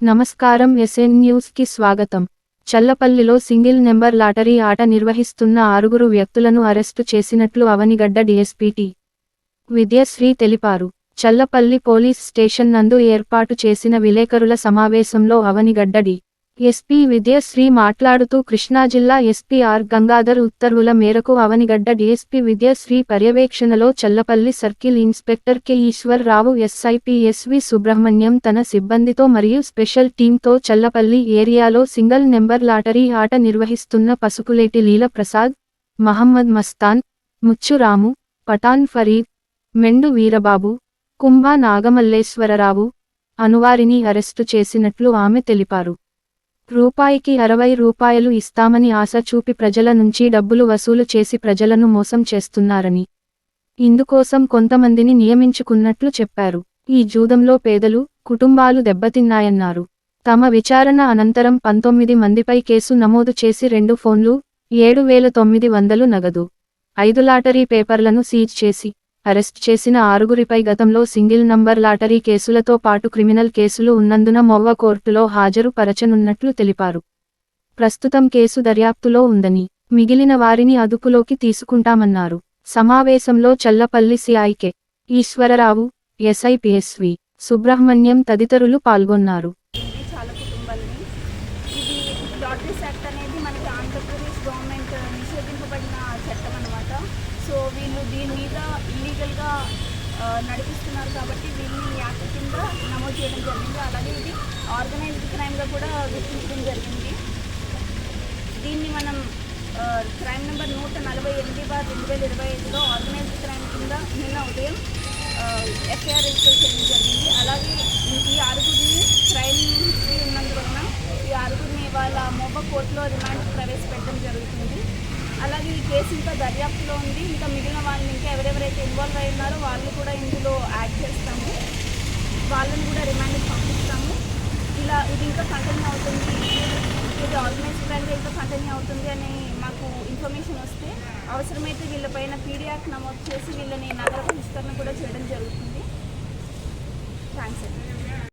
నమస్కారం ఎస్ఎన్ న్యూస్కి స్వాగతం. చల్లపల్లిలో సింగిల్ నెంబర్ లాటరీ ఆట నిర్వహిస్తున్న ఆరుగురు వ్యక్తులను అరెస్టు చేసినట్లు అవనిగడ్డ డిఎస్పీటీ విద్యశ్రీ తెలిపారు. చల్లపల్లి పోలీస్ స్టేషన్ నందు ఏర్పాటు చేసిన విలేకరుల సమావేశంలో అవనిగడ్డ డి. ఎస్పీ విద్యశ్రీ మాట్లాడుతూ కృష్ణా జిల్లా ఎస్పీ ఆర్ గంగాధర్ ఉత్తర్వుల మేరకు అవనిగడ్డ డిఎస్పీ విద్యశ్రీ పర్యవేక్షణలో Challapalli circle inspector K Eswar Rao S I P S V Subrahmanyam తన సిబ్బందితో మరియు స్పెషల్ టీంతో చల్లపల్లి ఏరియాలో సింగిల్ నెంబర్ లాటరీ ఆట నిర్వహిస్తున్న పసుపులేటి లీల ప్రసాద్ మహమ్మద్ మస్తాన్ ముచ్చురాము పఠాన్ ఫరీద్ మెండు వీరబాబు కుంభా నాగమల్లేశ్వరరావు అనువారిని అరెస్టు చేసినట్లు ఆమె తెలిపారు. రూపాయికి అరవై రూపాయలు ఇస్తామని ఆశ చూపి ప్రజల నుంచి డబ్బులు వసూలు చేసి ప్రజలను మోసం చేస్తున్నారని. ఇందుకోసం కొంతమందిని నియమించుకున్నట్లు చెప్పారు. ఈ జూదంలో పేదలు కుటుంబాలు దెబ్బతిన్నాయన్నారు. తమ విచారణ అనంతరం పంతొమ్మిది మందిపై కేసు నమోదు చేసి రెండు ఫోన్లు ఏడు వేల తొమ్మిది వందలు నగదు ఐదు లాటరీ పేపర్లను సీజ్ చేసి అరెస్ట్ చేసిన ఆరుగురిపై గతంలో సింగిల్ నంబర్ లాటరీ కేసులతో పాటు క్రిమినల్ కేసులు ఉన్నందున మొవ్వ కోర్టులో హాజరు పరచనున్నట్లు తెలిపారు. ప్రస్తుతం కేసు దర్యాప్తులో ఉందని మిగిలిన వారిని అదుపులోకి తీసుకుంటామన్నారు. సమావేశంలో చల్లపల్లి సిఐకే ఈశ్వరరావు ఎస్ఐపిఎస్వి సుబ్రహ్మణ్యం తదితరులు పాల్గొన్నారు. ఇక్కడ నిషేధింపబడిన చట్టం అనమాట సో వీళ్ళు దీని మీద ఇల్లీగల్గా నడిపిస్తున్నారు కాబట్టి వీళ్ళని యాక్ట్ కింద నమోదు చేయడం జరిగింది. అలాగే ఇది ఆర్గనైజ్డ్ క్రైమ్గా కూడా గుర్తించడం జరిగింది. దీన్ని మనం క్రైమ్ నెంబర్ నూట నలభై ఎనిమిది బార్ రెండు వేల ఇరవై ఐదులో ఆర్గనైజ్డ్ క్రైమ్ కింద నిన్న ఉదయం ఎఫ్ఐఆర్ రిజిస్టర్ చేయడం జరిగింది. అలాగే ఈ ఆరుగురిని క్రైమ్ హిస్టరీ ఉన్నందువలన ఈ ఆరుగురిని వాళ్ళ మోబ కోర్టులో రిమాండ్ ప్రవేశపెట్టడం జరుగుతుంది. అలాగే ఈ కేసు ఇంకా దర్యాప్తులో ఉంది. ఇంకా మిగిలిన వాళ్ళని ఇంకా ఎవరెవరైతే ఇన్వాల్వ్ అయి ఉన్నారో వాళ్ళు కూడా ఇందులో యాడ్ చేస్తాము. వాళ్ళని కూడా రిమాండ్కి పంపిస్తాము. ఇలా ఇది ఇంకా కంటిన్యూ అవుతుంది. ఇది ఆర్గనైజ్ క్రైమ్గా ఇంకా కంటిన్యూ అవుతుంది అని మాకు ఇన్ఫర్మేషన్ వస్తే అవసరమైతే వీళ్ళపైన పీడియాక్ నమోదు చేసి వీళ్ళని నగర బహిష్కరణ కూడా చేయడం జరుగుతుంది. థ్యాంక్స్ అండి.